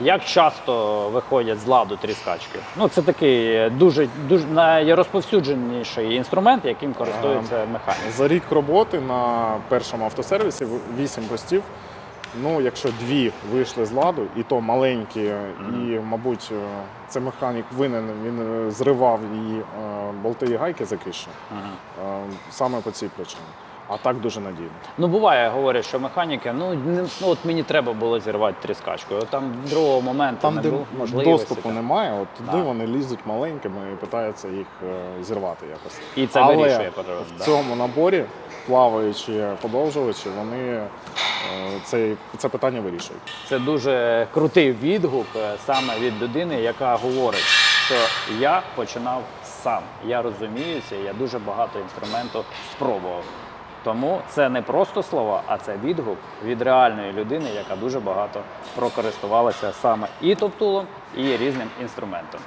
Як часто виходять з ладу тріскачки? Ну, це такий е, дуже, дуже найрозповсюдженіший інструмент, яким користуються механіки. За рік роботи на першому автосервісі 8 постів. Ну, якщо дві вийшли з ладу, і то маленькі, і, мабуть, е, це механік винен, він е, зривав її е, болти і гайки закишені. Ага. Е, Саме по цій причині. А так дуже надійно. Ну, буває, говорять, що механіки, ну, не, ну от мені треба було зірвати тріскачкою. От Там другого моменту Там, не де було можливості. доступу так. немає, от туди Так. вони лізуть маленькими і питаються їх е, зірвати якось. І це Але вирішує проблему. в да. цьому наборі плаваючі подовжувачі, вони е, цей, це питання вирішують. Це дуже крутий відгук е, саме від людини, яка говорить, що я починав сам. Я розуміюся, я дуже багато інструменту спробував. Тому це не просто слова, а це відгук від реальної людини, яка дуже багато прокористувалася саме і топтулом, і різним інструментом.